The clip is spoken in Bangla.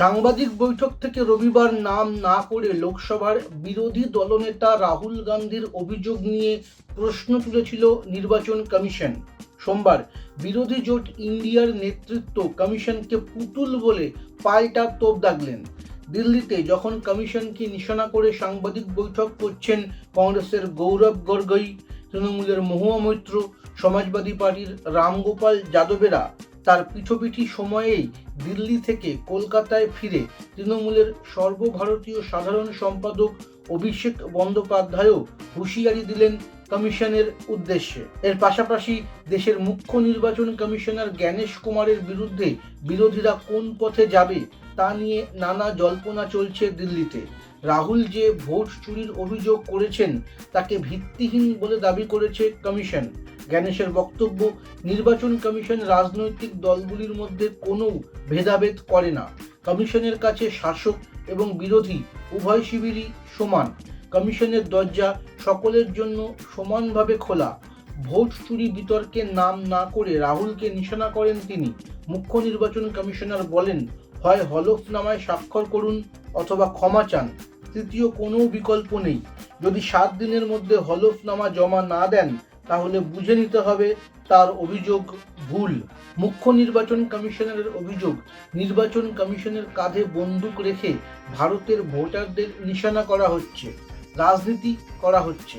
সাংবাদিক বৈঠক থেকে রবিবার নাম না করে লোকসভার বিরোধী দলনেতা রাহুল গান্ধীর অভিযোগ নিয়ে প্রশ্ন তুলেছিল নির্বাচন কমিশন। সোমবার বিরোধী জোট ইন্ডিয়ার নেতৃত্ব কমিশনকে পুতুল বলে পাল্টা তোপ দাগলেন। দিল্লিতে যখন কমিশনকে নিশানা করে সাংবাদিক বৈঠক করছেন কংগ্রেসের গৌরব গর্গই, তৃণমূলের মহুয়া মৈত্র, সমাজবাদী পার্টির রামগোপাল যাদবেরা তার পিঠোপিঠি সময়েই দিল্লি থেকে কলকাতায় ফিরে তৃণমূলের সর্বভারতীয় সাধারণ সম্পাদক অভিষেক বন্দ্যোপাধ্যায়ও হুঁশিয়ারি দিলেন কমিশনের উদ্দেশ্যে। এর পাশাপাশি দেশের মুখ্য নির্বাচন কমিশনার জ্ঞানেশ কুমারের বিরুদ্ধে বিরোধীরা কোন পথে যাবে তা নিয়ে নানা জল্পনা চলছে দিল্লিতে। রাহুল যে ভোট চুরির অভিযোগ করেছেন তাকে ভিত্তিহীন বলে দাবি করেছে কমিশন। জ্ঞানেশের বক্তব্য, নির্বাচন কমিশন রাজনৈতিক দলগুলির মধ্যে কোনো ভেদাভেদ করে না। কমিশনের কাছে শাসক এবং বিরোধী উভয় শিবিরই সমান। কমিশনের দরজা সকলের জন্য সমানভাবে খোলা। ভোট চুরি বিতর্কে নাম না করে রাহুলকে নিশানা করেন তিনি। মুখ্য নির্বাচন কমিশনার বলেন, হয় হলফনামায় স্বাক্ষর করুন অথবা ক্ষমা চান। তৃতীয় কোনো বিকল্প নেই। যদি সাত দিনের মধ্যে হলফনামা জমা না দেন তাহলে বুঝে নিতে হবে তার অভিযোগ ভুল। মুখ্য নির্বাচন কমিশনারের অভিযোগ, নির্বাচন কমিশনের কাঁধে বন্দুক রেখে ভারতের ভোটারদের নিশানা করা হচ্ছে, রাজনীতি করা হচ্ছে।